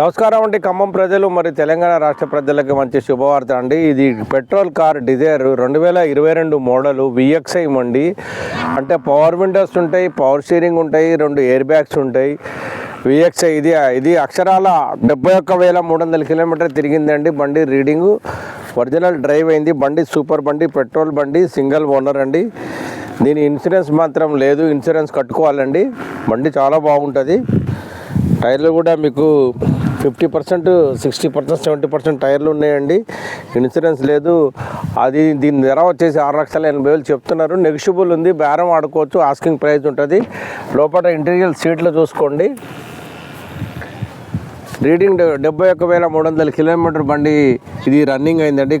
నమస్కారం అండి. ఖమ్మం ప్రజలు మరి తెలంగాణ రాష్ట్ర ప్రజలకు మంచి శుభవార్త అండి. ఇది పెట్రోల్ కార్ డిజైర్ రెండు వేల ఇరవై రెండు మోడలు విఎక్స్ఐ అండి అంటే పవర్ విండోస్ ఉంటాయి పవర్ స్టీరింగ్ ఉంటాయి రెండు ఎయిర్ బ్యాగ్స్ ఉంటాయి. విఎక్స్ఐ ఇది ఇది అక్షరాల డెబ్బై ఒక్క వేల మూడు వందల కిలోమీటర్ తిరిగిందండి బండి రీడింగు. ఒరిజినల్ డ్రైవ్ అయింది. బండి సూపర్ బండి పెట్రోల్ బండి సింగిల్ ఓనర్ అండి. దీని ఇన్సూరెన్స్ మాత్రం లేదు. ఇన్సూరెన్స్ కట్టుకోవాలండి. బండి చాలా బాగుంటుంది. టైర్లు కూడా మీకు fifty percent sixty percent seventy percent టైర్లు ఉన్నాయండి. ఇన్సూరెన్స్ లేదు. అది దీని ధర వచ్చేసి ఆరు లక్షల ఎనభై వేలు చెప్తున్నారు. నెగిషిబుల్ ఉంది. బేరం ఆడుకోవచ్చు ఆస్కింగ్ ప్రైస్ ఉంటుంది. లోపల ఇంటీరియల్ సీట్లు చూసుకోండి. రీడింగ్ డెబ్బై ఒక్క వేల మూడు వందల కిలోమీటర్ బండి ఇది రన్నింగ్ అయిందండి.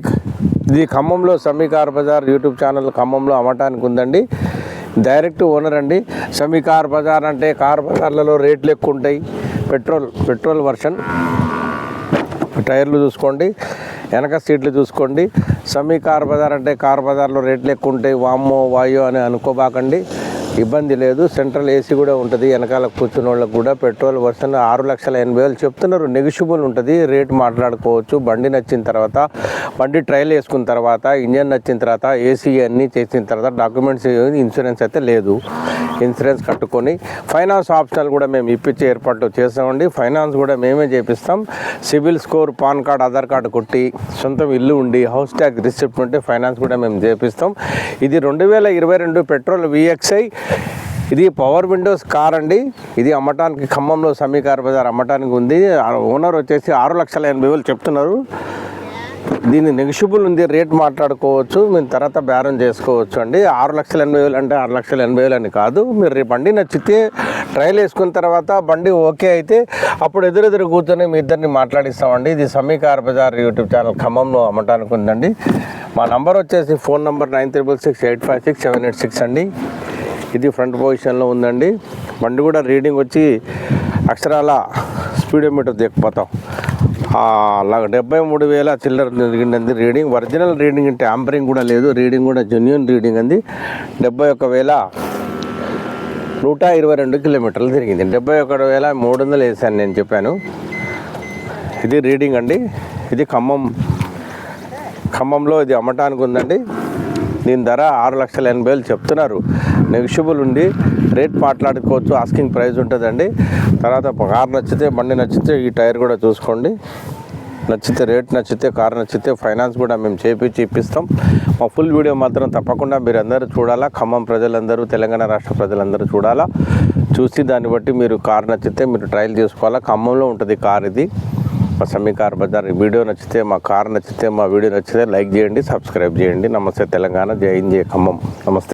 ఇది ఖమ్మంలో సమీకార్ బజార్ యూట్యూబ్ ఛానల్ ఖమ్మంలో అమ్మటానికి ఉందండి. డైరెక్ట్ ఓనర్ అండి. సమీకార్ బజార్ అంటే కార్ బజార్లలో రేట్లు ఎక్కువ ఉంటాయి. Petrol petrol version. టైర్లు చూసుకోండి వెనక సీట్లు చూసుకోండి. సమీ కార్ బజార్ అంటే కార్ బజార్లో రేట్లు ఎక్కువ ఉంటాయి. వామ్మో వాయో అని అనుకోబాకండి. ఇబ్బంది లేదు. సెంట్రల్ ఏసీ కూడా ఉంటుంది. వెనకాల కూర్చున్న వాళ్ళకి కూడా పెట్రోల్ వర్షన్ ఆరు లక్షల ఎనభై వేలు చెప్తున్నారు. నెగిషియబుల్ ఉంటుంది. రేట్ మాట్లాడుకోవచ్చు. బండి నచ్చిన తర్వాత బండి ట్రయల్ వేసుకున్న తర్వాత ఇంజన్ నచ్చిన తర్వాత ఏసీ అన్నీ చేసిన తర్వాత డాక్యుమెంట్స్ ఇన్సూరెన్స్ అయితే లేదు. ఇన్సూరెన్స్ కట్టుకొని ఫైనాన్స్ ఆప్షనల్ కూడా మేము ఇప్పించే ఏర్పాటు చేస్తామండి ఫైనాన్స్ కూడా మేమే చేపిస్తాం. CIBIL score PAN card Aadhaar card కొట్టి సొంతం ఇల్లు ఉండి హౌస్ ట్యాక్స్ రిసిప్ట్ ఉంటే ఫైనాన్స్ కూడా మేము చేపిస్తాం. ఇది రెండు వేల ఇరవై రెండు పెట్రోల్ విఎక్స్ఐ ఇది పవర్ విండోస్ కార్ అండి. ఇది అమ్మటానికి ఖమ్మంలో సమీకార్ బజార్ అమ్మటానికి ఉంది. ఓనర్ వచ్చేసి ఆరు లక్షల ఎనభై వేలు చెప్తున్నారు. దీన్ని నెగిషిబుల్ ఉంది రేట్ మాట్లాడుకోవచ్చు మేము తర్వాత బేరం చేసుకోవచ్చు అండి. ఆరు లక్షల ఎనభై వేలు అంటే ఆరు లక్షల ఎనభై వేలు అని కాదు. మీరు రేపు బండి నచ్చితే ట్రయల్ వేసుకున్న తర్వాత బండి ఓకే అయితే అప్పుడు ఎదురెదురు కూర్చొని మీ ఇద్దరిని మాట్లాడిస్తామండి. ఇది సమీకార్ బజార్ యూట్యూబ్ ఛానల్ ఖమ్మంలో అమ్మటానికి ఉందండి. మా నంబర్ వచ్చేసి phone number nine triple six eight five six seven eight six అండి. ఇది ఫ్రంట్ పొజిషన్లో ఉందండి. బండి కూడా రీడింగ్ వచ్చి అక్షరాల స్పీడోమీటర్ దిగిపోతాం అలాగ డెబ్బై మూడు వేల చిల్లర జరిగిందండి రీడింగ్. ఒరిజినల్ రీడింగ్ అంటే కూడా లేదు రీడింగ్ కూడా జెన్యున్ రీడింగ్ అంది డెబ్బై ఒక్క వేల నూట ఇరవై రెండు కిలోమీటర్లు తిరిగింది డెబ్బై ఒకటి వేల మూడు వందలు వేసాను నేను చెప్పాను. ఇది రీడింగ్ అండి. ఇది ఖమ్మం ఖమ్మంలో ఇది అమ్మటానికి ఉందండి. దీని ధర ఆరు లక్షల ఎనభై వేలు చెప్తున్నారు. నెగిషియబుల్ ఉండి రేట్ మాట్లాడుకోవచ్చు. ఆస్కింగ్ ప్రైస్ ఉంటుందండి. తర్వాత కార్ నచ్చితే బండి నచ్చితే ఈ టైర్ కూడా చూసుకోండి. నచ్చితే రేట్ నచ్చితే కార్ నచ్చితే ఫైనాన్స్ కూడా మేము చేపించి ఇప్పిస్తాం మా ఫుల్ వీడియో మాత్రం తప్పకుండా మీరు అందరూ చూడాలా. ఖమ్మం ప్రజలందరూ తెలంగాణ రాష్ట్ర ప్రజలందరూ చూడాలా. చూసి దాన్ని బట్టి మీరు కార్ నచ్చితే మీరు ట్రయల్ చేసుకోవాలా. ఖమ్మంలో ఉంటుంది కార్ ఇది. మా సమీ కార్ బజార్. వీడియో నచ్చితే మా కార్ నచ్చితే మా వీడియో నచ్చితే లైక్ చేయండి సబ్స్క్రైబ్ చేయండి. నమస్తే తెలంగాణ. జై హింద్ జై ఖమ్మం. నమస్తే.